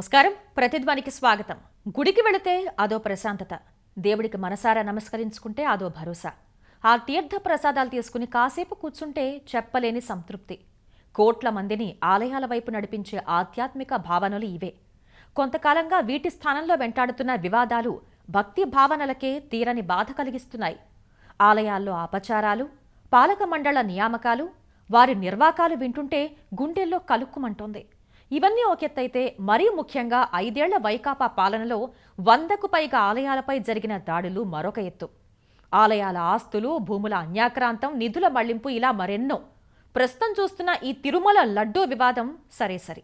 నమస్కారం. ప్రతిధ్వనికి స్వాగతం. గుడికి వెళితే అదో ప్రశాంతత. దేవుడికి మనసారా నమస్కరించుకుంటే అదో భరోసా. ఆ తీర్థ ప్రసాదాలు తీసుకుని కాసేపు కూర్చుంటే చెప్పలేని సంతృప్తి. కోట్ల మందిని ఆలయాల వైపు నడిపించే ఆధ్యాత్మిక భావనలు ఇవే. కొంతకాలంగా వీటి స్థానంలో వెంటాడుతున్న వివాదాలు భక్తి భావనలకే తీరని బాధ కలిగిస్తున్నాయి. ఆలయాల్లో అపచారాలు పాలక మండళ్ళ నియామకాలు వారి నిర్వాకాలు వింటుంటే గుండెల్లో కలుక్కుమంటోంది. ఇవన్నీ ఒకెత్తైతే మరీ ముఖ్యంగా ఐదేళ్ళ వైకాపా పాలనలో వందకు పైగా ఆలయాలపై జరిగిన దాడులు మరొక ఎత్తు. ఆలయాల ఆస్తులు భూముల అన్యాక్రాంతం నిధుల మళ్ళింపు ఇలా మరెన్నో. ప్రస్తుతం చూస్తున్న ఈ తిరుమల లడ్డూ వివాదం సరే సరే.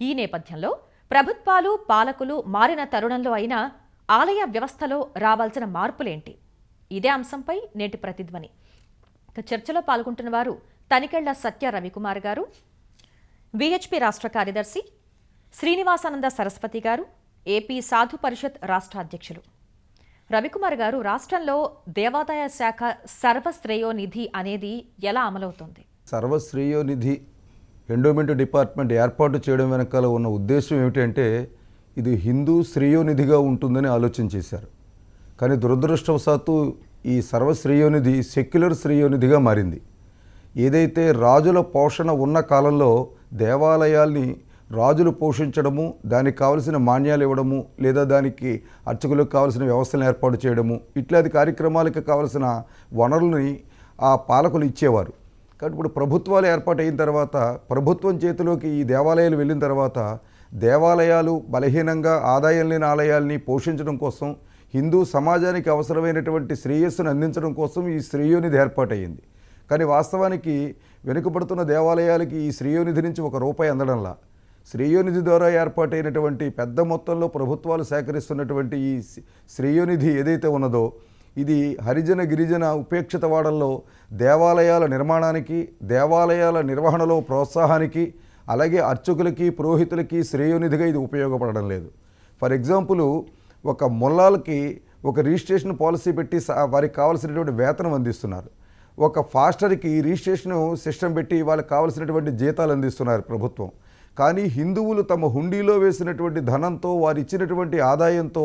ఈ నేపథ్యంలో ప్రభుత్వాలు పాలకులు మారిన తరుణంలో అయినా ఆలయ వ్యవస్థలో రావాల్సిన మార్పులేంటి? ఇదే అంశంపై నేటి ప్రతిధ్వని. చర్చలో పాల్గొంటున్న వారు తనికెళ్ళ సత్య రవికుమార్ గారు. విహెచ్పి రాష్ట్ర కార్యదర్శి శ్రీనివాసానంద సరస్వతి గారు ఏపీ సాధు పరిషత్ రాష్ట్ర అధ్యక్షులు. రవికుమార్ గారు రాష్ట్రంలో దేవాదాయ శాఖ సర్వశ్రేయోనిధి అనేది ఎలా అమలవుతుంది? సర్వశ్రేయోనిధి ఎండోమెంట్ డిపార్ట్మెంట్ ఏర్పాటు చేయడం వెనకాల ఉన్న ఉద్దేశం ఏమిటంటే ఇది హిందూ శ్రేయోనిధిగా ఉంటుందని ఆలోచన చేశారు. కానీ దురదృష్టవశాత్తు ఈ సర్వశ్రేయోనిధి సెక్యులర్ శ్రేయోనిధిగా మారింది. ఏదైతే రాజుల పోషణ ఉన్న కాలంలో దేవాలయాల్ని రాజులు పోషించడము దానికి కావలసిన మాన్యాలు ఇవ్వడము లేదా దానికి అర్చకులకు కావలసిన వ్యవస్థలను ఏర్పాటు చేయడము ఇట్లాంటి కార్యక్రమాలకు కావలసిన వనరులని ఆ పాలకులు ఇచ్చేవారు. కాబట్టి ఇప్పుడు ప్రభుత్వాలు ఏర్పాటు అయిన తర్వాత ప్రభుత్వం చేతిలోకి ఈ దేవాలయాలు వెళ్ళిన తర్వాత దేవాలయాలు బలహీనంగా ఆదాయం లేని ఆలయాల్ని పోషించడం కోసం హిందూ సమాజానికి అవసరమైనటువంటి శ్రేయస్సును అందించడం కోసం ఈ శ్రేయోనిధి ఏర్పాటయ్యింది. కానీ వాస్తవానికి వెనుకబడుతున్న దేవాలయాలకి ఈ శ్రేయోనిధి నుంచి ఒక రూపాయి అందడంలా. శ్రేయోనిధి ద్వారా ఏర్పాటైనటువంటి పెద్ద మొత్తంలో ప్రభుత్వాలు సేకరిస్తున్నటువంటి ఈ శ్రేయోనిధి ఏదైతే ఉన్నదో ఇది హరిజన గిరిజన ఉపేక్షిత వాడల్లో దేవాలయాల నిర్మాణానికి దేవాలయాల నిర్వహణలో ప్రోత్సాహానికి అలాగే అర్చకులకి పురోహితులకి శ్రేయోనిధిగా ఇది ఉపయోగపడడం లేదు. ఫర్ ఎగ్జాంపుల్ ఒక ముల్లాలకి ఒక రిజిస్ట్రేషన్ పాలసీ పెట్టి వారికి కావాల్సినటువంటి వేతనం అందిస్తున్నారు. ఒక ఫాస్టర్కి రిజిస్ట్రేషన్ సిస్టమ్ పెట్టి వాళ్ళకి కావాల్సినటువంటి జీతాలు అందిస్తున్నారు ప్రభుత్వం. కానీ హిందువులు తమ హుండీలో వేసినటువంటి ధనంతో వారు ఇచ్చినటువంటి ఆదాయంతో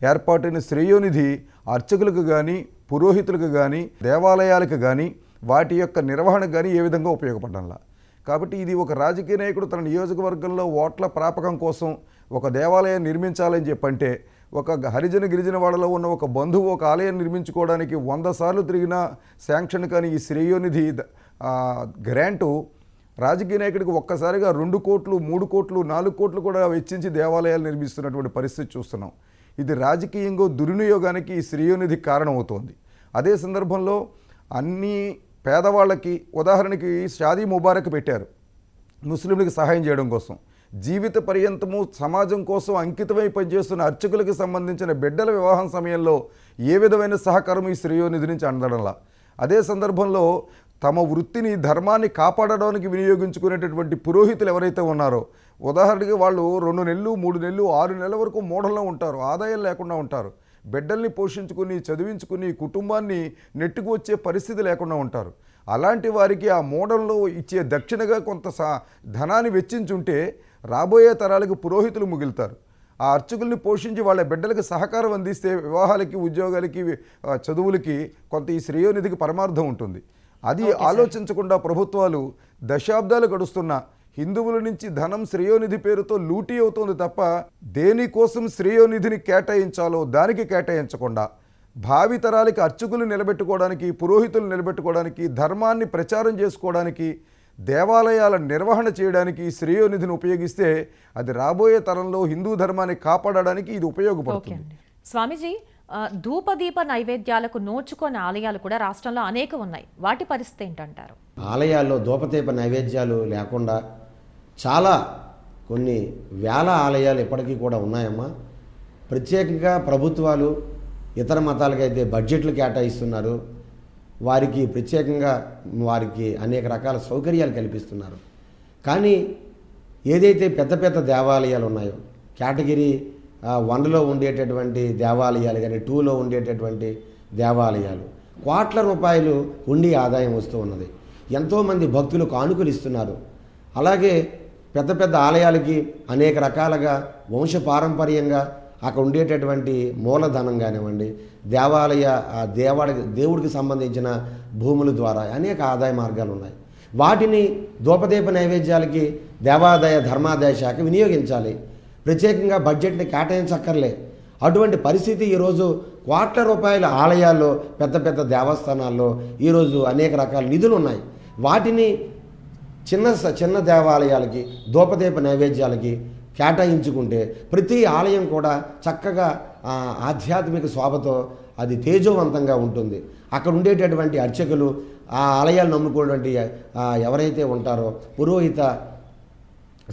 ఏర్పాటైన శ్రేయోనిధి అర్చకులకు కానీ పురోహితులకు కానీ దేవాలయాలకు కానీ వాటి యొక్క నిర్వహణకు కానీ ఏ విధంగా ఉపయోగపడంలా కాబట్టి ఇది ఒక రాజకీయ నాయకుడు తన నియోజకవర్గంలో ఓట్ల ప్రాపకం కోసం ఒక దేవాలయం నిర్మించాలని చెప్పంటే ఒక హరిజన గిరిజన వాళ్ళలో ఉన్న ఒక బంధువు ఒక ఆలయం నిర్మించుకోవడానికి వంద సార్లు తిరిగిన శాంక్షన్ కానీ ఈ శ్రేయోనిధి గ్రాంటు రాజకీయ నాయకుడికి ఒక్కసారిగా రెండు కోట్లు మూడు కోట్లు నాలుగు కోట్లు కూడా వెచ్చించి దేవాలయాలు నిర్మిస్తున్నటువంటి పరిస్థితి చూస్తున్నాం. ఇది రాజకీయంగా దుర్వినియోగానికి ఈ శ్రేయోనిధి కారణమవుతోంది. అదే సందర్భంలో అన్ని పేదవాళ్ళకి ఉదాహరణకి షాదీ ముబారక్ పెట్టారు. ముస్లింలకు సహాయం చేయడం కోసం. జీవిత పర్యంతము సమాజం కోసం అంకితమై పనిచేస్తున్న అర్చకులకు సంబంధించిన బిడ్డల వివాహం సమయంలో ఏ విధమైన సహకారం ఈ శ్రేయోనిధి నుంచి అందడంలా? అదే సందర్భంలో తమ వృత్తిని ధర్మాన్ని కాపాడడానికి వినియోగించుకునేటటువంటి పురోహితులు ఎవరైతే ఉన్నారో ఉదాహరణకి వాళ్ళు రెండు నెలలు మూడు నెలలు ఆరు నెలల వరకు మూఢంలో ఉంటారు ఆదాయం లేకుండా ఉంటారు. బిడ్డల్ని పోషించుకుని చదివించుకుని కుటుంబాన్ని నెట్టుకు వచ్చే పరిస్థితి లేకుండా ఉంటారు. అలాంటి వారికి ఆ మోడల్లో ఇచ్చే దక్షిణగా కొంత ధనాన్ని వెచ్చించుంటే రాబోయే తరాలకు పురోహితులు మిగులుతారు. ఆ అర్చకుల్ని పోషించి వాళ్ళ బిడ్డలకు సహకారం అందిస్తే వివాహాలకి ఉద్యోగాలకి చదువులకి కొంత ఈ శ్రేయోనిధికి పరమార్థం ఉంటుంది. అది ఆలోచించకుండా ప్రభుత్వాలు దశాబ్దాలు గడుస్తున్న హిందువుల నుంచి ధనం శ్రేయోనిధి పేరుతో లూటీ అవుతోంది తప్ప దేనికోసం శ్రేయోనిధిని కేటాయించాలో దానికి కేటాయించకుండా భావి తరాలకి అర్చకులు నిలబెట్టుకోవడానికి పురోహితులు నిలబెట్టుకోవడానికి ధర్మాన్ని ప్రచారం చేసుకోవడానికి దేవాలయాల నిర్వహణ చేయడానికి ఈ శ్రేయోనిధిని ఉపయోగిస్తే అది రాబోయే తరంలో హిందూ ధర్మాన్ని కాపాడడానికి ఇది ఉపయోగపడుతుంది. స్వామీజీ ధూపదీప నైవేద్యాలకు నోచుకోని ఆలయాలు కూడా రాష్ట్రంలో అనేక ఉన్నాయి. వాటి పరిస్థితి ఏంటంటారు? ఆలయాల్లో దూపదీప నైవేద్యాలు లేకుండా చాలా కొన్ని వేల ఆలయాలు ఇప్పటికీ కూడా ఉన్నాయమ్మా. ప్రత్యేకంగా ప్రభుత్వాలు ఇతర మతాలకైతే బడ్జెట్లు కేటాయిస్తున్నారు. వారికి ప్రత్యేకంగా వారికి అనేక రకాల సౌకర్యాలు కల్పిస్తున్నారు. కానీ ఏదైతే పెద్ద పెద్ద దేవాలయాలు ఉన్నాయో కేటగిరీ వన్లో ఉండేటటువంటి దేవాలయాలు కానీ టూలో ఉండేటటువంటి దేవాలయాలు కోట్ల రూపాయలు ఉండి ఆదాయం వస్తూ ఉన్నది. ఎంతోమంది భక్తులు కానుకలు ఇస్తున్నారు. అలాగే పెద్ద పెద్ద ఆలయాలకి అనేక రకాలుగా వంశపారంపర్యంగా అక్కడ ఉండేటటువంటి మూలధనం కానివ్వండి దేవాలయ ఆ దేవాడి దేవుడికి సంబంధించిన భూముల ద్వారా అనేక ఆదాయ మార్గాలు ఉన్నాయి. వాటిని దూపదీప నైవేద్యాలకి దేవాదాయ ధర్మాదాయ శాఖ వినియోగించాలి. ప్రత్యేకంగా బడ్జెట్ని కేటాయించక్కర్లే. అటువంటి పరిస్థితి ఈరోజు కోట్ల రూపాయల ఆలయాల్లో పెద్ద పెద్ద దేవస్థానాల్లో ఈరోజు అనేక రకాల నిధులు ఉన్నాయి. వాటిని చిన్న స- చిన్న దేవాలయాలకి దూపదీప నైవేద్యాలకి కేటాయించుకుంటే ప్రతి ఆలయం కూడా చక్కగా ఆధ్యాత్మిక శోభతో అది తేజోవంతంగా ఉంటుంది. అక్కడ ఉండేటటువంటి అర్చకులు ఆ ఆలయాలు నమ్ముకున్నటువంటి ఎవరైతే ఉంటారో పురోహిత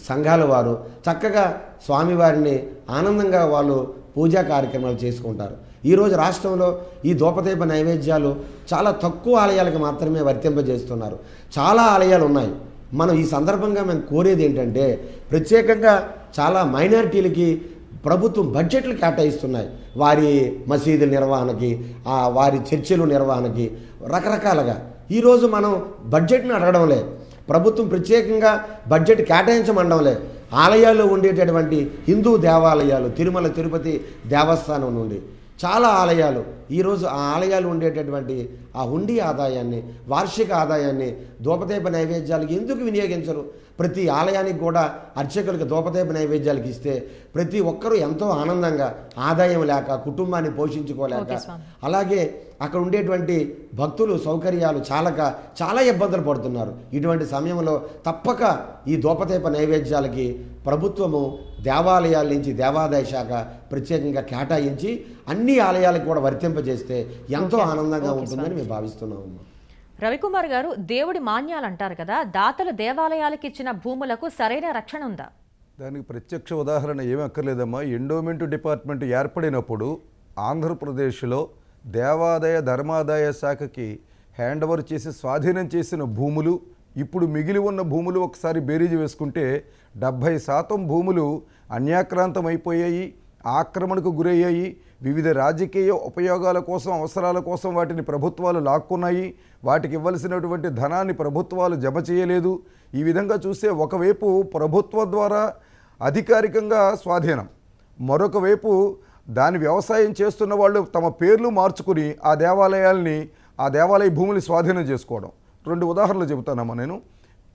సంఘాల వారు చక్కగా స్వామివారిని ఆనందంగా వాళ్ళు పూజా కార్యక్రమాలు చేసుకుంటారు. ఈరోజు రాష్ట్రంలో ఈ దూపదీప నైవేద్యాలు చాలా తక్కువ ఆలయాలకు మాత్రమే వర్తింపజేస్తున్నారు. చాలా ఆలయాలు ఉన్నాయి. మనం ఈ సందర్భంగా మేము కోరేది ఏంటంటే ప్రత్యేకంగా చాలా మైనారిటీలకి ప్రభుత్వం బడ్జెట్లు కేటాయిస్తున్నాయి. వారి మసీదుల నిర్వహణకి ఆ వారి చర్చిల నిర్వహణకి రకరకాలుగా. ఈరోజు మనం బడ్జెట్ను అడగడం లేదు ప్రభుత్వం ప్రత్యేకంగా బడ్జెట్ కేటాయించమండంలే ఆలయాల్లో ఉండేటటువంటి హిందూ దేవాలయాలు తిరుమల తిరుపతి దేవస్థానం నుండి. చాలా ఆలయాలు. ఈరోజు ఆ ఆలయాలు ఉండేటటువంటి ఆ హుండీ ఆదాయాన్ని వార్షిక ఆదాయాన్ని దూపదీప నైవేద్యాలకు ఎందుకు వినియోగించరు? ప్రతి ఆలయానికి కూడా అర్చకులకు దూపదీప నైవేద్యాలకు ఇస్తే ప్రతి ఒక్కరూ ఎంతో ఆనందంగా ఆదాయం లేక కుటుంబాన్ని పోషించుకోలేక. అలాగే అక్కడ ఉండేటువంటి భక్తులు సౌకర్యాలు చాలక చాలా ఇబ్బందులు పడుతున్నారు. ఇటువంటి సమయంలో తప్పక ఈ దూపదీప నైవేద్యాలకి ప్రభుత్వము దేవాలయాల నుంచి దేవాదాయ శాఖ ప్రత్యేకంగా కేటాయించి అన్ని ఆలయాలకు కూడా వర్తింపజేస్తే ఎంతో. ఆనందంగా ఉంటుందని. మేము భావిస్తున్నాము రవికుమార్ గారు దేవుడి మాన్యాలు అంటారు కదా దాతలు దేవాలయాలకు ఇచ్చిన భూములకు సరైన రక్షణ ఉందా దానికి ప్రత్యక్ష ఉదాహరణ ఏమీ అక్కర్లేదమ్మా ఎండోమెంట్ డిపార్ట్మెంట్ ఏర్పడినప్పుడు ఆంధ్రప్రదేశ్లో దేవాదాయ ధర్మాదాయ శాఖకి హ్యాండ్ ఓవర్ చేసి స్వాధీనం చేసిన భూములు ఇప్పుడు మిగిలి ఉన్న భూములు ఒకసారి బేరీజు వేసుకుంటే డెబ్భై శాతం భూములు అన్యాక్రాంతం అయిపోయాయి ఆక్రమణకు గురయ్యాయి వివిధ రాజకీయ ఉపయోగాల కోసం అవసరాల కోసం వాటిని ప్రభుత్వాలు లాక్కున్నాయి వాటికి ఇవ్వాల్సినటువంటి ధనాన్ని ప్రభుత్వాలు జమ చేయలేదు. ఈ విధంగా చూస్తే ఒకవైపు ప్రభుత్వం ద్వారా అధికారికంగా స్వాధీనం మరొక వైపు దాని వ్యవసాయం చేస్తున్న వాళ్ళు తమ పేర్లు మార్చుకుని ఆ దేవాలయాల్ని ఆ దేవాలయ భూమిని స్వాధీనం చేసుకోవడం. రెండు ఉదాహరణలు చెబుతానమ్మా నేను.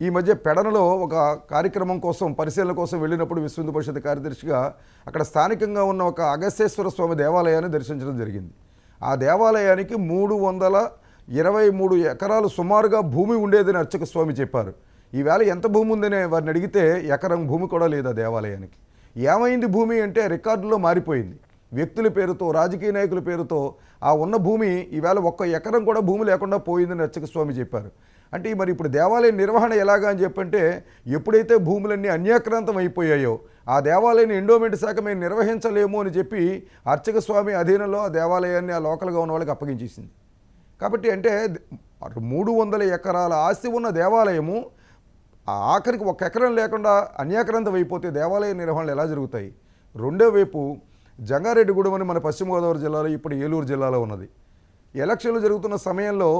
ఈ మధ్య పెడనలో ఒక కార్యక్రమం కోసం పరిశీలన కోసం వెళ్ళినప్పుడు విశ్వ హిందూ పరిషత్ కార్యదర్శిగా అక్కడ స్థానికంగా ఉన్న ఒక అగస్యేశ్వర స్వామి దేవాలయాన్ని దర్శించడం జరిగింది. ఆ దేవాలయానికి మూడు వందల ఇరవై మూడు ఎకరాలు సుమారుగా భూమి ఉండేదని అర్చక స్వామి చెప్పారు. ఈవేళ ఎంత భూమి ఉందని వారిని అడిగితే ఎకరం భూమి కూడా లేదు ఆ దేవాలయానికి. ఏమైంది భూమి అంటే రికార్డులో మారిపోయింది. వ్యక్తుల పేరుతో రాజకీయ నాయకుల పేరుతో ఆ ఉన్న భూమి ఈవేళ ఒక్క ఎకరం కూడా భూమి లేకుండా పోయిందని అర్చక స్వామి చెప్పారు. అంటే మరి ఇప్పుడు దేవాలయ నిర్వహణ ఎలాగా అని చెప్పంటే ఎప్పుడైతే భూములన్నీ అన్యాక్రాంతం అయిపోయాయో ఆ దేవాలయాన్ని ఎండోమెంట్ శాఖ మేము నిర్వహించలేము అని చెప్పి అర్చక స్వామి అధీనంలో ఆ దేవాలయాన్ని ఆ లోకల్గా ఉన్న వాళ్ళకి అప్పగించేసింది. కాబట్టి అంటే మూడు వందల ఎకరాల ఆస్తి ఉన్న దేవాలయము ఆ ఆఖరికి ఒక ఎకరం లేకుండా అన్యాక్రాంతం అయిపోతే దేవాలయ నిర్వహణలు ఎలా జరుగుతాయి? రెండో వైపు జంగారెడ్డిగూడెం అని మన పశ్చిమ గోదావరి జిల్లాలో ఇప్పుడు ఏలూరు జిల్లాలో ఉన్నది. ఎలక్షన్లు జరుగుతున్న సమయంలో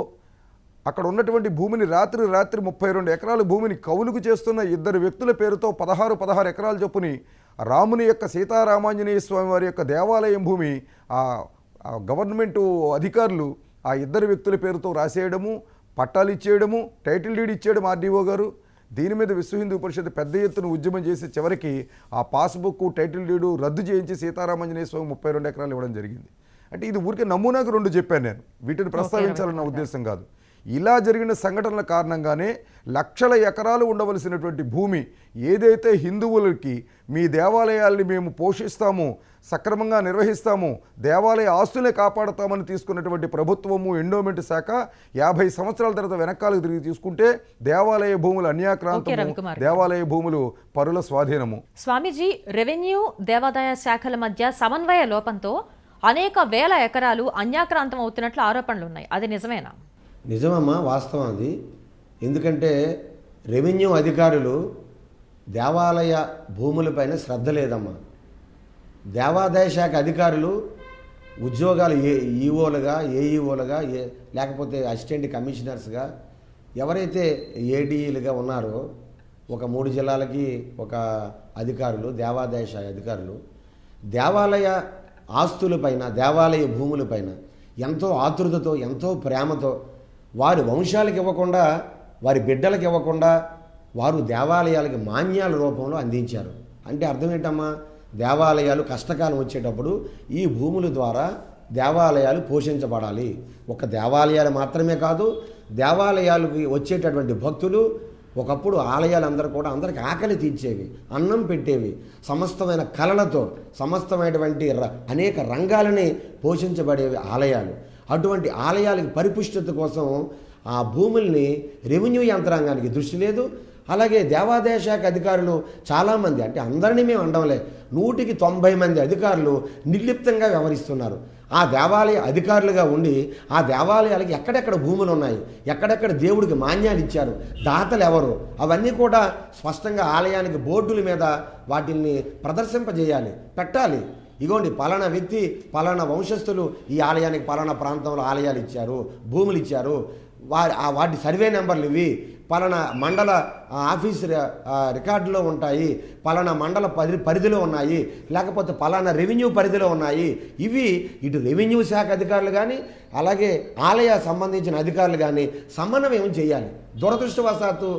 అక్కడ ఉన్నటువంటి భూమిని రాత్రి రాత్రి ముప్పై రెండు ఎకరాల భూమిని కౌలుకు చేస్తున్న ఇద్దరు వ్యక్తుల పేరుతో పదహారు పదహారు ఎకరాలు చొప్పుని రాముని యొక్క సీతారామాంజనేయ స్వామి వారి యొక్క దేవాలయం భూమి ఆ ఆ గవర్నమెంటు అధికారులు ఆ ఇద్దరు వ్యక్తుల పేరుతో రాసేయడము పట్టాలు ఇచ్చేయడము టైటిల్ డీడ్ ఇచ్చేయడం ఆర్డీఓ గారు. దీని మీద విశ్వ హిందూ పరిషత్ పెద్ద ఎత్తున ఉద్యమం చేసి చివరికి ఆ పాస్బుక్ టైటిల్ డీడు రద్దు చేయించి సీతారామాంజనేయ స్వామి ముప్పై రెండు ఎకరాలు ఇవ్వడం జరిగింది. అంటే ఇది ఊరికే నమూనాకు రెండు చెప్పాను నేను. వీటిని ప్రస్తావించాలన్న ఉద్దేశం కాదు. ఇలా జరిగిన సంఘటనల కారణంగానే లక్షల ఎకరాలు ఉండవలసినటువంటి భూమి ఏదైతే హిందువులకి మీ దేవాలయాల్ని మేము పోషిస్తాము సక్రమంగా నిర్వహిస్తాము దేవాలయ ఆస్తులే కాపాడుతామని తీసుకున్నటువంటి ప్రభుత్వము ఎండోమెంట్ శాఖ యాభై సంవత్సరాల తర్వాత వెనకాలకు తిరిగి తీసుకుంటే దేవాలయ భూములు అన్యాక్రాంతము రవికుమార్. దేవాలయ భూములు పరుల స్వాధీనము. స్వామీజీ రెవెన్యూ దేవాదాయ శాఖల మధ్య సమన్వయ లోపంతో అనేక వేల ఎకరాలు అన్యాక్రాంతం అవుతున్నట్లు ఆరోపణలు ఉన్నాయి అది నిజమేనా? నిజమమ్మా వాస్తవం అది. ఎందుకంటే రెవెన్యూ అధికారులు దేవాలయ భూములపైన శ్రద్ధ లేదమ్మా. దేవాదాయ శాఖ అధికారులు ఉద్యోగాలు ఏ ఈఓలుగా ఏఈఓలుగా ఏ లేకపోతే అసిస్టెంట్ కమిషనర్స్గా ఎవరైతే ఏడీఈలుగా ఉన్నారో ఒక మూడు జిల్లాలకి ఒక అధికారులు దేవాదాయ శాఖ అధికారులు దేవాలయ ఆస్తులపైన దేవాలయ భూములపైన ఎంతో ఆతృతతో ఎంతో ప్రేమతో వారి వంశాలకు ఇవ్వకుండా వారి బిడ్డలకు ఇవ్వకుండా వారు దేవాలయాలకి మాన్యాల రూపంలో అందించారు. అంటే అర్థం ఏంటమ్మా? దేవాలయాలు కష్టకాలం వచ్చేటప్పుడు ఈ భూముల ద్వారా దేవాలయాలు పోషించబడాలి. ఒక దేవాలయాలు మాత్రమే కాదు దేవాలయాలకు వచ్చేటటువంటి భక్తులు ఒకప్పుడు ఆలయాలందరూ కూడా అందరికి ఆకలి తీర్చేవి అన్నం పెట్టేవి సమస్తమైన కళలతో సమస్తమైనటువంటి ర- అనేక రంగాలని పోషించబడేవి ఆలయాలు. అటువంటి ఆలయాలకు పరిపుష్టత కోసం ఆ భూముల్ని రెవెన్యూ యంత్రాంగానికి దృష్టి లేదు. అలాగే దేవాదాయ శాఖ అధికారులు చాలామంది అంటే అందరినీ మేము అండంలే నూటికి తొంభై మంది అధికారులు నిర్లిప్తంగా వ్యవహరిస్తున్నారు. ఆ దేవాలయ అధికారులుగా ఉండి ఆ దేవాలయాలకి ఎక్కడెక్కడ భూములు ఉన్నాయి ఎక్కడెక్కడ దేవుడికి మాన్యాలు ఇచ్చారు దాతలు ఎవరు అవన్నీ కూడా స్పష్టంగా ఆలయానికి బోర్డుల మీద వాటిల్ని ప్రదర్శింపజేయాలి పెట్టాలి. ఇగోండి పలానా వ్యక్తి పలానా వంశస్థులు ఈ ఆలయానికి పలానా ప్రాంతంలో ఆలయాలు ఇచ్చారు భూములు ఇచ్చారు. వారి వాటి సర్వే నెంబర్లు ఇవి. పలానా మండల ఆఫీస్ రికార్డులో ఉంటాయి. పలానా మండల పరి పరిధిలో ఉన్నాయి. లేకపోతే పలానా రెవెన్యూ పరిధిలో ఉన్నాయి. ఇవి ఇటు రెవెన్యూ శాఖ అధికారులు కానీ అలాగే ఆలయ సంబంధించిన అధికారులు కానీ సమన్వయం చేయాలి. దురదృష్టవశాత్తు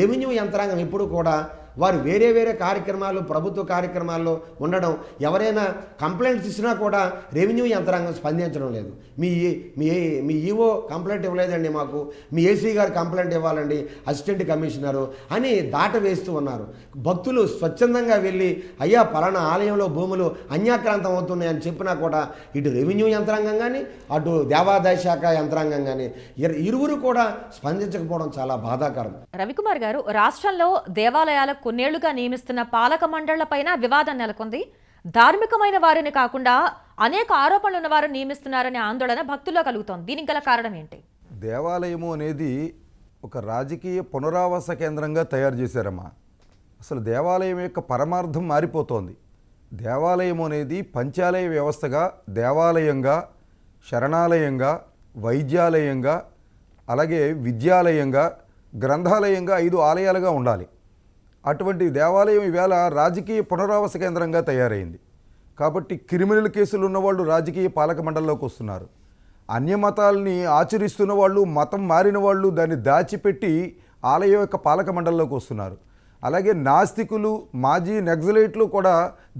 రెవెన్యూ యంత్రాంగం ఎప్పుడు కూడా వారు వేరే వేరే కార్యక్రమాలు ప్రభుత్వ కార్యక్రమాల్లో ఉండడం ఎవరైనా కంప్లైంట్స్ ఇచ్చినా కూడా రెవెన్యూ యంత్రాంగం స్పందించడం లేదు. మీ మీ మీ ఈవో కంప్లైంట్ ఇవ్వలేదండి మాకు. మీ ఏసీ గారు కంప్లైంట్ ఇవ్వాలండి అసిస్టెంట్ కమిషనరు అని దాట వేస్తూ ఉన్నారు. భక్తులు స్వచ్ఛందంగా వెళ్ళి అయ్యా పలానా ఆలయంలో భూములు అన్యాక్రాంతం అవుతున్నాయని చెప్పినా కూడా ఇటు రెవెన్యూ యంత్రాంగం కానీ అటు దేవాదాయ శాఖ యంత్రాంగం కానీ ఇరు- ఇరువురు కూడా స్పందించకపోవడం చాలా బాధాకరం. రవికుమార్ గారు రాష్ట్రంలో దేవాలయాలకు కొన్నేళ్ళుగా నియమిస్తున్న పాలక మండళ్ళపైన వివాదం నెలకొంది. ధార్మికమైన వారిని కాకుండా అనేక ఆరోపణలు ఉన్న వారు నియమిస్తున్నారనే ఆందోళన భక్తుల్లో కలుగుతోంది. దీనికి గల కారణం ఏంటి? దేవాలయము అనేది ఒక రాజకీయ పునరావాస కేంద్రంగా తయారు చేశారమ్మా. అసలు దేవాలయం యొక్క పరమార్థం మారిపోతోంది. దేవాలయం అనేది పంచాలయ వ్యవస్థగా దేవాలయంగా శరణాలయంగా వైద్యాలయంగా అలాగే విద్యాలయంగా గ్రంథాలయంగా ఐదు ఆలయాలుగా ఉండాలి. అటువంటి దేవాలయం ఈవేళ రాజకీయ పునరావాస కేంద్రంగా తయారైంది. కాబట్టి క్రిమినల్ కేసులు ఉన్నవాళ్ళు రాజకీయ పాలక మండలిలోకి వస్తున్నారు. అన్యమతాల్ని ఆచరిస్తున్న వాళ్ళు మతం మారిన వాళ్ళు దాన్ని దాచిపెట్టి ఆలయం యొక్క పాలక మండలిలోకి వస్తున్నారు. అలాగే నాస్తికులు మాజీ నక్సలైట్లు కూడా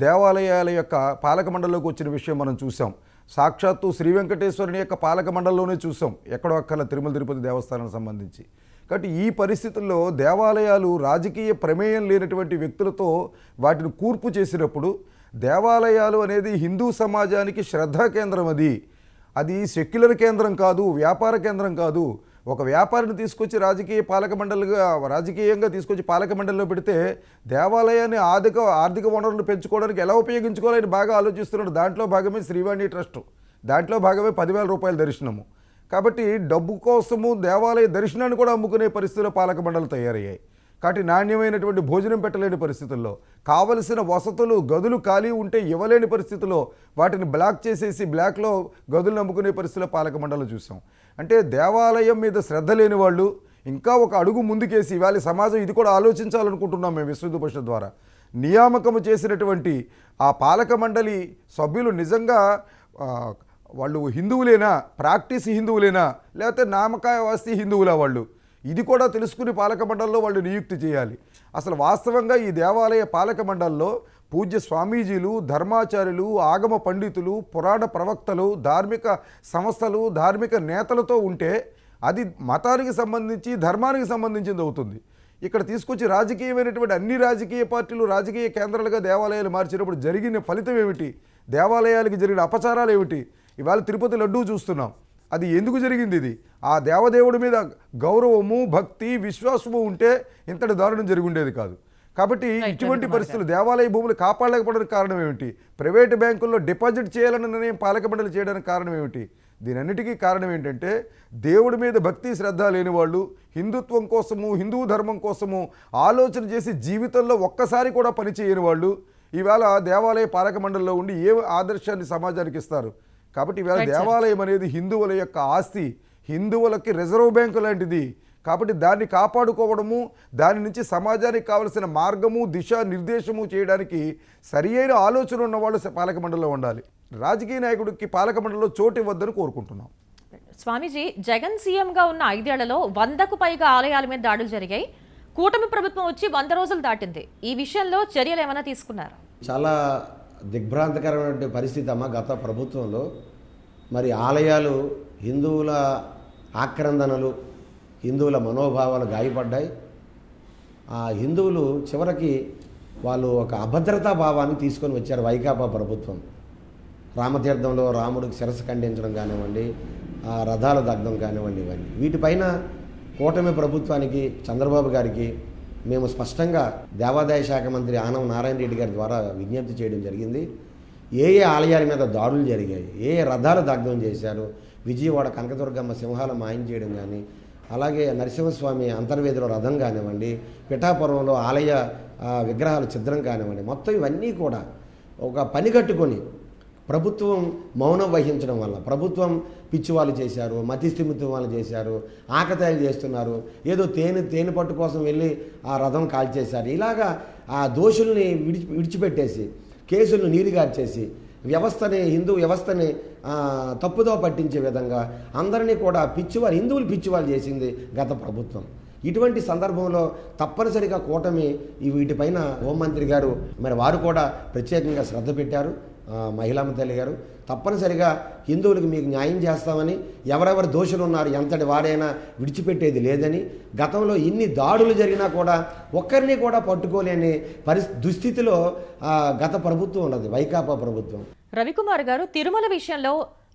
దేవాలయాల యొక్క పాలక మండలిలోకి వచ్చిన విషయం మనం చూసాం సాక్షాత్తు శ్రీ వెంకటేశ్వరుని యొక్క పాలక మండలిలోనే చూసాం ఎక్కడో అక్కల తిరుమల తిరుపతి దేవస్థానానికి సంబంధించి. కాబట్టి ఈ పరిస్థితుల్లో దేవాలయాలు రాజకీయ ప్రమేయం లేనటువంటి వ్యక్తులతో వాటిని కూర్పు చేసినప్పుడు దేవాలయాలు అనేది హిందూ సమాజానికి శ్రద్ధా కేంద్రం అది. అది సెక్యులర్ కేంద్రం కాదు వ్యాపార కేంద్రం కాదు. ఒక వ్యాపారిని తీసుకొచ్చి రాజకీయ పాలక మండలిగా రాజకీయంగా తీసుకొచ్చి పాలక మండలిలో పెడితే దేవాలయాన్ని ఆర్థిక ఆర్థిక వనరులు పెంచుకోవడానికి ఎలా ఉపయోగించుకోవాలని బాగా ఆలోచిస్తున్నాడు. దాంట్లో భాగమే శ్రీవాణి ట్రస్ట్. దాంట్లో భాగమే పదివేల రూపాయల దర్శనము. కాబట్టి డబ్బు కోసము దేవాలయ దర్శనాన్ని కూడా అమ్ముకునే పరిస్థితుల్లో పాలక మండలి తయారయ్యాయి. కాబట్టి నాణ్యమైనటువంటి భోజనం పెట్టలేని పరిస్థితుల్లో కావలసిన వసతులు గదులు ఖాళీ ఉంటే ఇవ్వలేని పరిస్థితుల్లో వాటిని బ్లాక్ చేసేసి బ్లాక్లో గదులు అమ్ముకునే పరిస్థితుల్లో పాలక మండలి చూసాం. అంటే దేవాలయం మీద శ్రద్ధ లేని వాళ్ళు ఇంకా ఒక అడుగు ముందుకేసి ఇవాళ సమాజం ఇది కూడా ఆలోచించాలనుకుంటున్నాం మేము విశ్వ పరిషత్ ద్వారా. నియామకము చేసినటువంటి ఆ పాలక మండలి సభ్యులు నిజంగా వాళ్ళు హిందువులేనా? ప్రాక్టీస్ హిందువులేనా? లేకపోతే నామకాయ వాస్తి హిందువులా వాళ్ళు? ఇది కూడా తెలుసుకుని పాలక మండలిలో వాళ్ళు నియుక్తి చేయాలి. అసలు వాస్తవంగా ఈ దేవాలయ పాలక మండలిలో పూజ్య స్వామీజీలు ధర్మాచార్యులు ఆగమ పండితులు పురాణ ప్రవక్తలు ధార్మిక సంస్థలు ధార్మిక నేతలతో ఉంటే అది మతానికి సంబంధించి ధర్మానికి సంబంధించింది అవుతుంది. ఇక్కడ తీసుకొచ్చి రాజకీయమైనటువంటి అన్ని రాజకీయ పార్టీలు రాజకీయ కేంద్రాలుగా దేవాలయాలు మార్చినప్పుడు జరిగిన ఫలితం ఏమిటి? దేవాలయాలకి జరిగిన అపచారాలు ఏమిటి? ఇవాళ తిరుపతి లడ్డూ చూస్తున్నాం. అది ఎందుకు జరిగింది ఇది? ఆ దేవదేవుడి మీద గౌరవము భక్తి విశ్వాసము ఉంటే ఇంతటి దారుణం జరిగి ఉండేది కాదు. కాబట్టి ఇటువంటి పరిస్థితులు దేవాలయ భూములు కాపాడలేకపోవడానికి కారణం ఏమిటి? ప్రైవేటు బ్యాంకుల్లో డిపాజిట్ చేయాలన్న నిర్ణయం పాలక మండలి చేయడానికి కారణం ఏమిటి? దీనన్నిటికీ కారణం ఏంటంటే దేవుడి మీద భక్తి శ్రద్ధ లేని వాళ్ళు హిందుత్వం కోసము హిందూ ధర్మం కోసము ఆలోచన చేసి జీవితంలో ఒక్కసారి కూడా పని చేయని వాళ్ళు ఈవేళ దేవాలయ పాలక మండలిలో ఉండి ఏ ఆదర్శాన్ని సమాజానికి ఇస్తారు? కాబట్టి sir. దేవాలయం అనేది హిందువుల యొక్క ఆస్తి. హిందువులకి రిజర్వ్ బ్యాంకు లాంటిది. కాబట్టి దాన్ని కాపాడుకోవడము దాని నుంచి సమాజానికి కావలసిన మార్గము దిశ నిర్దేశము చేయడానికి సరి అయిన ఆలోచన ఉన్నవాళ్ళు పాలక మండలిలో ఉండాలి. రాజకీయ నాయకుడికి పాలక మండలిలో చోటు ఇవ్వద్దని కోరుకుంటున్నాం. స్వామీజీ జగన్ సీఎంగా ఉన్న ఐదేళ్ళలో వందకు పైగా ఆలయాల మీద దాడులు జరిగాయి. కూటమి ప్రభుత్వం వచ్చి వంద రోజులు దాటింది. ఈ విషయంలో చర్యలు ఏమైనా తీసుకున్నారు? చాలా దిగ్భ్రాంతకరమైనటువంటి పరిస్థితి అమ్మ గత ప్రభుత్వంలో. మరి ఆలయాలు హిందువుల ఆక్రందనలు హిందువుల మనోభావాలు గాయపడ్డాయి. ఆ హిందువులు చివరికి వాళ్ళు ఒక అభద్రతా భావాన్ని తీసుకొని వచ్చారు వైకాపా ప్రభుత్వం. రామతీర్థంలో రాముడికి శిరస్సు ఖండించడం కానివ్వండి ఆ రథాల దగ్ధం కానివ్వండి ఇవన్నీ. వీటిపైన కూటమి ప్రభుత్వానికి చంద్రబాబు గారికి మేము స్పష్టంగా దేవాదాయ శాఖ మంత్రి ఆనం నారాయణ రెడ్డి గారి ద్వారా విజ్ఞప్తి చేయడం జరిగింది. ఏ ఏ ఆలయాల మీద దాడులు జరిగాయి ఏ ఏ రథాలు దగ్ధం చేశారు విజయవాడ కనకదుర్గమ్మ సింహాల మాయం చేయడం కానీ అలాగే నరసింహస్వామి అంతర్వేదిలో రథం కానివ్వండి పిఠాపురంలో ఆలయ విగ్రహాలు చిత్రం కానివ్వండి మొత్తం ఇవన్నీ కూడా ఒక పని కట్టుకొని ప్రభుత్వం మౌనం వహించడం వల్ల ప్రభుత్వం పిచ్చివాళ్ళు చేశారు మతిస్థిమితం వాళ్ళు చేశారు ఆకతాయిలు చేస్తున్నారు ఏదో తేనె తేనె పట్టు కోసం వెళ్ళి ఆ రథం కాల్చేశారు. ఇలాగా ఆ దోషుల్ని విడిచి విడిచిపెట్టేసి కేసులను నీరుగార్చేసి వ్యవస్థని హిందూ వ్యవస్థని తప్పుదో పట్టించే విధంగా అందరినీ కూడా పిచ్చివారు హిందువులు పిచ్చివాళ్ళు చేసింది గత ప్రభుత్వం. ఇటువంటి సందర్భంలో తప్పనిసరిగా కూటమి వీటిపైన హోంమంత్రి గారు మరి వారు కూడా ప్రత్యేకంగా శ్రద్ధ పెట్టారు. ఆ, మహిళామ తల్లి గారు తప్పనిసరిగా హిందువులకు మీకు న్యాయం చేస్తామని ఎవరెవరు దోషులు ఉన్నారు ఎంతటి వారైనా విడిచిపెట్టేది లేదని గతంలో ఇన్ని దాడులు జరిగినా కూడా ఒక్కరిని కూడా పట్టుకోలేని పరిస్ దుస్థితిలో ఆ, గత ప్రభుత్వం ఉన్నది వైకాపా ప్రభుత్వం. రవికుమార్ గారు తిరుమల విషయంలో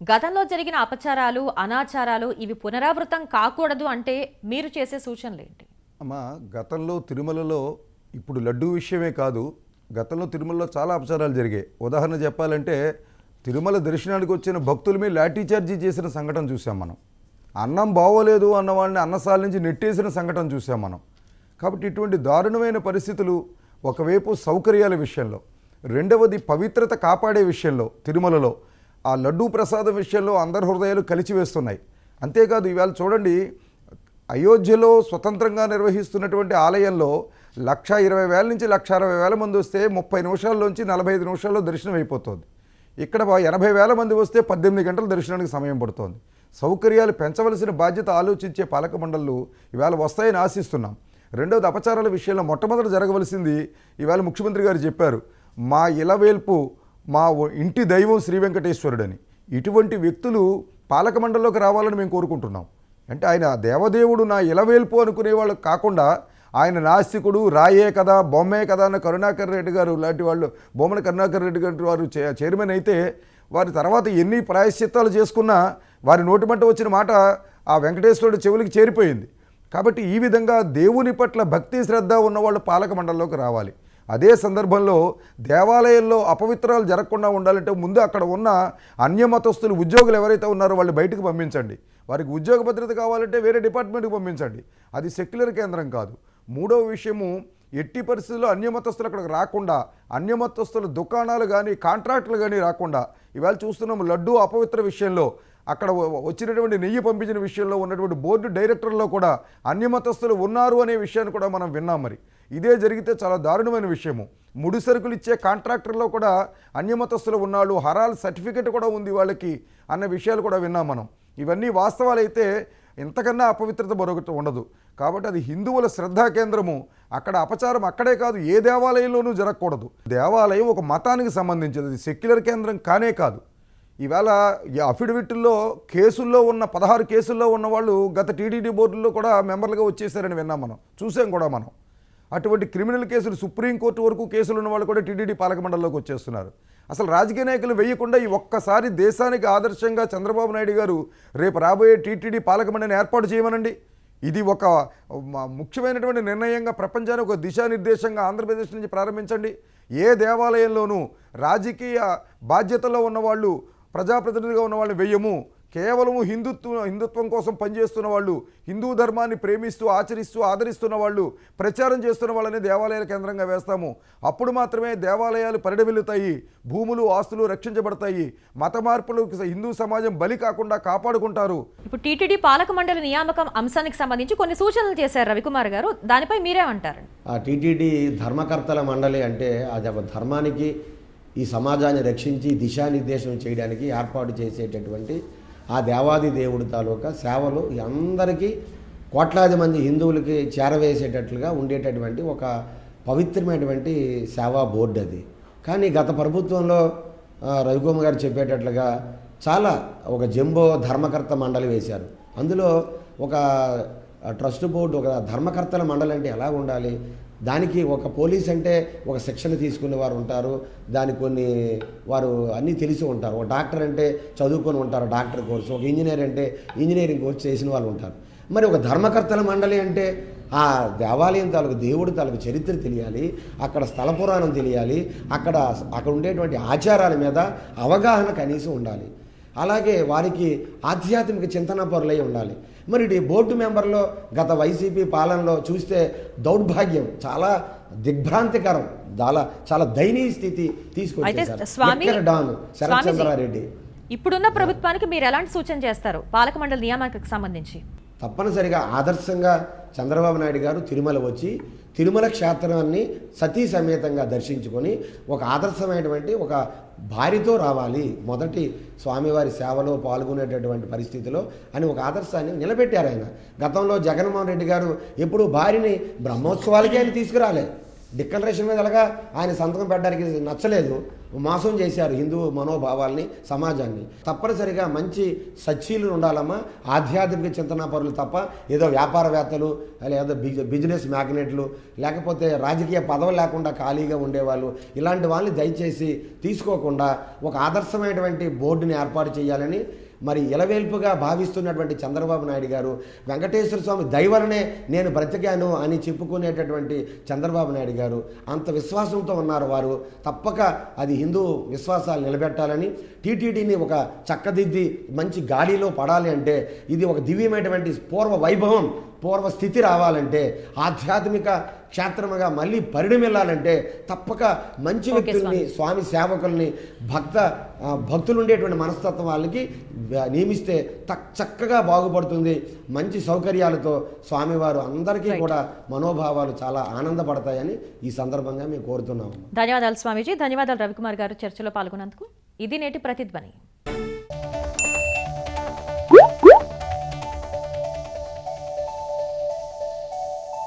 గతంలో జరిగిన అపచారాలు అనాచారాలు ఇవి పునరావృతం కాకూడదు అంటే మీరు చేసే సూచనలు ఏంటి? అమ్మ గతంలో తిరుమలలో ఇప్పుడు లడ్డూ విషయమే కాదు గతంలో తిరుమలలో చాలా అపచారాలు జరిగాయి. ఉదాహరణ చెప్పాలంటే తిరుమల దర్శనానికి వచ్చిన భక్తుల మీద లాఠీచార్జీ చేసిన సంఘటన చూసాం మనం. అన్నం బాగోలేదు అన్న వాళ్ళని అన్నసాల నుంచి నెట్టేసిన సంఘటన చూసాం మనం. కాబట్టి ఇటువంటి దారుణమైన పరిస్థితులు ఒకవైపు సౌకర్యాల విషయంలో రెండవది పవిత్రత కాపాడే విషయంలో తిరుమలలో ఆ లడ్డూ ప్రసాదం విషయంలో అందరి హృదయాలు కలిచివేస్తున్నాయి. అంతేకాదు ఇవాళ చూడండి అయోధ్యలో స్వతంత్రంగా నిర్వహిస్తున్నటువంటి ఆలయంలో లక్ష ఇరవై వేల నుంచి లక్ష అరవై వేల మంది వస్తే ముప్పై నిమిషాల్లోంచి నలభై ఐదు నిమిషాల్లో దర్శనం అయిపోతుంది. ఇక్కడ ఎనభై వేల మంది వస్తే పద్దెనిమిది గంటల దర్శనానికి సమయం పడుతోంది. సౌకర్యాలు పెంచవలసిన బాధ్యత ఆలోచించే పాలక మండళ్ళు ఇవాళ వస్తాయని ఆశిస్తున్నాం. రెండవది అపచారాల విషయంలో మొట్టమొదట జరగవలసింది ఇవాళ ముఖ్యమంత్రి గారు చెప్పారు మా ఇలవేల్పు మా ఇంటి దైవం శ్రీ వెంకటేశ్వరుడని. ఇటువంటి వ్యక్తులు పాలక మండలిలోకి రావాలని మేము కోరుకుంటున్నాం. అంటే ఆయన దేవదేవుడు నా ఇలవేల్పు అనుకునే వాళ్ళు కాకుండా ఆయన నాస్తికుడు రాయే కదా బొమ్మే కదా అన్న కరుణాకర్ రెడ్డి గారు లాంటి వాళ్ళు బొమ్మల కరుణాకర్ రెడ్డి గారి వారు చే- చైర్మన్ అయితే వారి తర్వాత ఎన్ని ప్రాయశ్చిత్తాలు చేసుకున్నా వారి నోటిమంట వచ్చిన మాట ఆ వెంకటేశ్వరుడు చెవులకి చేరిపోయింది. కాబట్టి ఈ విధంగా దేవుని పట్ల భక్తి శ్రద్ధ ఉన్నవాళ్ళు పాలక మండలంలోకి రావాలి. అదే సందర్భంలో దేవాలయంలో అపవిత్రాలు జరగకుండా ఉండాలంటే ముందు అక్కడ ఉన్న అన్యమతస్తులు ఉద్యోగులు ఎవరైతే ఉన్నారో వాళ్ళు బయటకు పంపించండి. వారికి ఉద్యోగ భద్రత కావాలంటే వేరే డిపార్ట్మెంట్కి పంపించండి. అది సెక్యులర్ కేంద్రం కాదు. మూడవ విషయము ఎట్టి పరిస్థితుల్లో అన్యమతస్తులు అక్కడికి రాకుండా అన్యమతస్తుల దుకాణాలు కానీ కాంట్రాక్టులు కానీ రాకుండా ఇవాళ చూస్తున్నాము లడ్డు అపవిత్ర విషయంలో అక్కడ వచ్చినటువంటి నెయ్యి పంపించిన విషయంలో ఉన్నటువంటి బోర్డు డైరెక్టర్లో కూడా అన్యమతస్తులు ఉన్నారు అనే విషయాన్ని కూడా మనం విన్నాం మరి. ఇదే జరిగితే చాలా దారుణమైన విషయము. ముడి సరుకులు ఇచ్చే కాంట్రాక్టర్లో కూడా అన్యమతస్తులు ఉన్నాళ్ళు హరాల్ సర్టిఫికెట్ కూడా ఉంది వాళ్ళకి అన్న విషయాలు కూడా విన్నాం మనం. ఇవన్నీ వాస్తవాలైతే ఇంతకన్నా అపవిత్రత మరొకటి ఉండదు. కాబట్టి అది హిందువుల శ్రద్ధా కేంద్రము. అక్కడ అపచారం అక్కడే కాదు ఏ దేవాలయంలోనూ జరగకూడదు. దేవాలయం ఒక మతానికి సంబంధించింది అది సెక్యులర్ కేంద్రం కానే కాదు. ఈవేళ ఈ అఫిడవిట్లో కేసుల్లో ఉన్న పదహారు కేసుల్లో ఉన్న వాళ్ళు గత టీడీడీ బోర్డుల్లో కూడా మెంబర్లుగా వచ్చేసారని విన్నాం మనం. చూసాం కూడా మనం. అటువంటి క్రిమినల్ కేసులు సుప్రీంకోర్టు వరకు కేసులు ఉన్న వాళ్ళు కూడా టీడీడీ పాలక మండలిలోకి వచ్చేస్తున్నారు. అసలు రాజకీయ నాయకులు వేయకుండా ఈ ఒక్కసారి దేశానికి ఆదర్శంగా చంద్రబాబు నాయుడు గారు రేపు రాబోయే టీటీడీ పాలకమండలిని ఏర్పాటు చేయమనండి. ఇది ఒక ముఖ్యమైనటువంటి నిర్ణయంగా ప్రపంచానికి ఒక దిశానిర్దేశంగా ఆంధ్రప్రదేశ్ నుంచి ప్రారంభించండి. ఏ దేవాలయంలోనూ రాజకీయ బాధ్యతలో ఉన్నవాళ్ళు ప్రజాప్రతినిధిగా ఉన్న వాళ్ళని వెయ్యము కేవలము హిందుత్వ హిందుత్వం కోసం పనిచేస్తున్న వాళ్ళు హిందూ ధర్మాన్ని ప్రేమిస్తూ ఆచరిస్తూ ఆదరిస్తున్న వాళ్ళు ప్రచారం చేస్తున్న వాళ్ళని దేవాలయాల కేంద్రంగా వేస్తాము. అప్పుడు మాత్రమే దేవాలయాలు పరిడవిల్లుతాయి భూములు ఆస్తులు రక్షించబడతాయి. మత మార్పులు హిందూ సమాజం బలి కాకుండా కాపాడుకుంటారు. ఇప్పుడు టీటీడీ పాలక మండలి నియామకం అంశానికి సంబంధించి కొన్ని సూచనలు చేశారు రవికుమార్ గారు. దానిపై మీరేమంటారు ఆ టీటీడీ ధర్మకర్తల మండలి అంటే అది ఒక ధర్మానికి ఈ సమాజాన్ని రక్షించి దిశానిర్దేశం చేయడానికి ఏర్పాటు చేసేటటువంటి ఆ దేవాది దేవుడి తాలూకా సేవలు అందరికీ కోట్లాది మంది హిందువులకి చేరవేసేటట్లుగా ఉండేటటువంటి ఒక పవిత్రమైనటువంటి సేవా బోర్డు అది. కానీ గత ప్రభుత్వంలో రవికుమార్ గారు చెప్పేటట్లుగా చాలా ఒక జంబో ధర్మకర్త మండలి వేశారు. అందులో ఒక ట్రస్ట్ బోర్డు ఒక ధర్మకర్తల మండలి అంటే ఎలా ఉండాలి? దానికి ఒక పోలీస్ అంటే ఒక శిక్షణ తీసుకునే వారు ఉంటారు. దానికి కొన్ని వారు అన్నీ తెలిసి ఉంటారు. ఒక డాక్టర్ అంటే చదువుకొని ఉంటారు డాక్టర్ కోర్సు. ఒక ఇంజనీర్ అంటే ఇంజనీరింగ్ కోర్స్ చేసిన వాళ్ళు ఉంటారు. మరి ఒక ధర్మకర్తల మండలి అంటే ఆ దేవాలయం తాలూకు దేవుడి తాలూకు చరిత్ర తెలియాలి. అక్కడ స్థల పురాణం తెలియాలి. అక్కడ అక్కడ ఉండేటువంటి ఆచారాల మీద అవగాహన కనీసం ఉండాలి. అలాగే వారికి ఆధ్యాత్మిక చింతన పరులై ఉండాలి. మరి ఇటు బోర్డు మెంబర్లో గత వైసీపీ పాలనలో చూస్తే దౌర్భాగ్యం చాలా దిగ్భ్రాంతికరం చాలా చాలా దయనీయ స్థితి డాన్? శరత్ చంద్రారెడ్డి ఇప్పుడున్న ప్రభుత్వానికి మీరు ఎలాంటి సూచన చేస్తారు? పాలక మండలి నియామకానికి సంబంధించి. తప్పనిసరిగా ఆదర్శంగా చంద్రబాబు నాయుడు గారు తిరుమల వచ్చి తిరుమల క్షేత్రాన్ని సతీ సమేతంగా దర్శించుకొని ఒక ఆదర్శమైనటువంటి ఒక భార్యతో రావాలి. మొదటి స్వామివారి సేవలో పాల్గొనేటటువంటి పరిస్థితిలో అని ఒక ఆదర్శాన్ని నిలబెట్టారు ఆయన. గతంలో జగన్మోహన్ రెడ్డి గారు ఎప్పుడు భార్యని బ్రహ్మోత్సవాలకి ఆయన తీసుకురాలే. డిక్లరేషన్ మీద ఎలాగా ఆయన సంతకం పెట్టడానికి నచ్చలేదు. మోసం చేశారు హిందూ మనోభావాల్ని సమాజాన్ని. తప్పనిసరిగా మంచి సచ్చీలు ఉండాలమ్మా. ఆధ్యాత్మిక చింతనాపరులు తప్ప ఏదో వ్యాపారవేత్తలు లేదా బిజినెస్ మ్యాగ్నెట్లు లేకపోతే రాజకీయ పదవి లేకుండా ఖాళీగా ఉండేవాళ్ళు ఇలాంటి వాళ్ళని దయచేసి తీసుకోకుండా ఒక ఆదర్శమైనటువంటి బోర్డుని ఏర్పాటు చేయాలని మరి ఇలవేల్పుగా భావిస్తున్నటువంటి చంద్రబాబు నాయుడు గారు వెంకటేశ్వర స్వామి దైవలనే నేను బ్రతికాను అని చెప్పుకునేటటువంటి చంద్రబాబు నాయుడు గారు అంత విశ్వాసంతో ఉన్నారు వారు. తప్పక అది హిందూ విశ్వాసాలు నిలబెట్టాలని టీటీడీని ఒక చక్కదిద్ది మంచి గాలిలో పడాలి అంటే ఇది ఒక దివ్యమైనటువంటి పూర్వ వైభవం పూర్వ స్థితి రావాలంటే ఆధ్యాత్మిక క్షేత్రముగా మళ్ళీ పరిణమిల్లాలంటే తప్పక మంచి వ్యక్తుల్ని స్వామి. సేవకుల్ని భక్త భక్తులు ఉండేటువంటి మనస్తత్వం వాళ్ళకి నియమిస్తే చక్కగా బాగుపడుతుంది. మంచి సౌకర్యాలతో స్వామివారు అందరికీ కూడా మనోభావాలు చాలా ఆనందపడతాయని ఈ సందర్భంగా మేము కోరుతున్నాము. ధన్యవాదాలు స్వామీజీ. ధన్యవాదాలు రవికుమార్ గారు చర్చలో పాల్గొన్నందుకు. ఇది నేటి ప్రతిధ్వని.